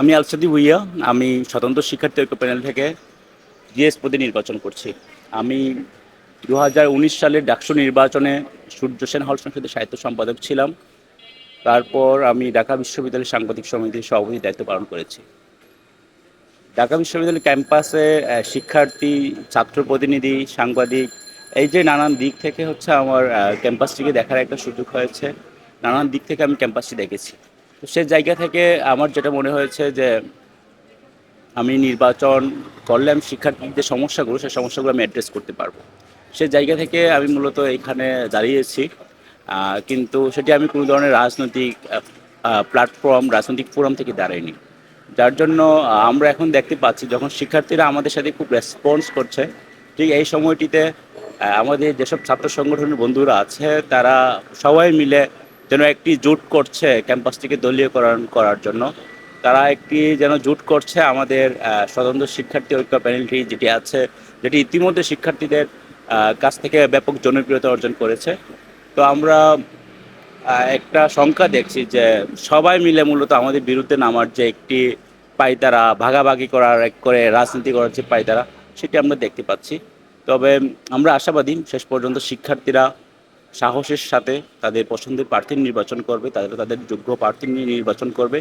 আমি আলসাদি ভুইয়া, আমি স্বতন্ত্র শিক্ষার্থী ঐক্য প্যানেল থেকে জিএস পদে নির্বাচন করছি। আমি দু সালের ডাকসু নির্বাচনে সূর্য সেন হল সংসদের সাহিত্য সম্পাদক ছিলাম। তারপর আমি ঢাকা বিশ্ববিদ্যালয়ের সাংবাদিক সমিতির সভাপতি দায়িত্ব পালন করেছি। ঢাকা বিশ্ববিদ্যালয় ক্যাম্পাসে শিক্ষার্থী, ছাত্র প্রতিনিধি, সাংবাদিক, এই যে নানান দিক থেকে হচ্ছে আমার ক্যাম্পাসটিকে দেখার একটা সুযোগ হয়েছে। নানান দিক থেকে আমি ক্যাম্পাসটি দেখেছি। তো সে জায়গা থেকে আমার যেটা মনে হয়েছে যে আমি নির্বাচন করলে আমি শিক্ষার্থীদের সমস্যাগুলো, সেই সমস্যাগুলো আমি অ্যাড্রেস করতে পারব। সে জায়গা থেকে আমি মূলত এখানে দাঁড়িয়েছি। কিন্তু সেটি আমি কোনো ধরনের রাজনৈতিক প্ল্যাটফর্ম রাজনৈতিক ফোরাম থেকে দাঁড়াইনি। যার জন্য আমরা এখন দেখতে পাচ্ছি যখন শিক্ষার্থীরা আমাদের সাথে খুব রেসপন্স করছে, ঠিক এই সময়টিতে আমাদের যেসব ছাত্র সংগঠনের বন্ধুরা আছে, তারা সবাই মিলে যেন একটি জোট করছে ক্যাম্পাসটিকে দলীয়করণ করার জন্য। তারা একটি যেন জোট করছে আমাদের স্বতন্ত্র শিক্ষার্থী ঐক্য প্যানেলটি যেটি আছে, যেটি ইতিমধ্যে শিক্ষার্থীদের কাছ থেকে ব্যাপক জনপ্রিয়তা অর্জন করেছে। তো আমরা একটা সংখ্যা দেখছি যে সবাই মিলে মূলত আমাদের বিরুদ্ধে নামার যে একটি পাইতারা ভাগাভাগি করার, এক করে রাজনীতি করার যে পাইতারা সেটি আমরা দেখতে পাচ্ছি। তবে আমরা আশাবাদী, শেষ পর্যন্ত শিক্ষার্থীরা সাহসের সাথে তাদের পছন্দের প্রার্থী নির্বাচন করবে তাদের তাদের যোগ্য প্রার্থী নিয়ে নির্বাচন করবে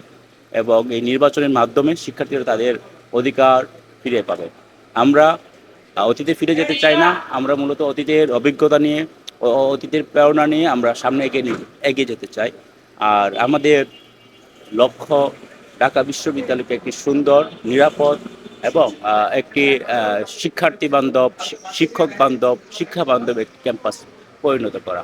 এবং এই নির্বাচনের মাধ্যমে শিক্ষার্থীরা তাদের অধিকার ফিরে পাবে। আমরা অতীতে ফিরে যেতে চাই না, আমরা মূলত অতীতের অভিজ্ঞতা নিয়ে অতীতের প্রেরণা নিয়ে আমরা সামনে এগিয়ে এগিয়ে যেতে চাই। আর আমাদের লক্ষ্য, ঢাকা বিশ্ববিদ্যালয়কে একটি সুন্দর, নিরাপদ এবং একটি শিক্ষার্থী বান্ধব শিক্ষক বান্ধব, শিক্ষা বান্ধব একটি ক্যাম্পাস পরিণত করা।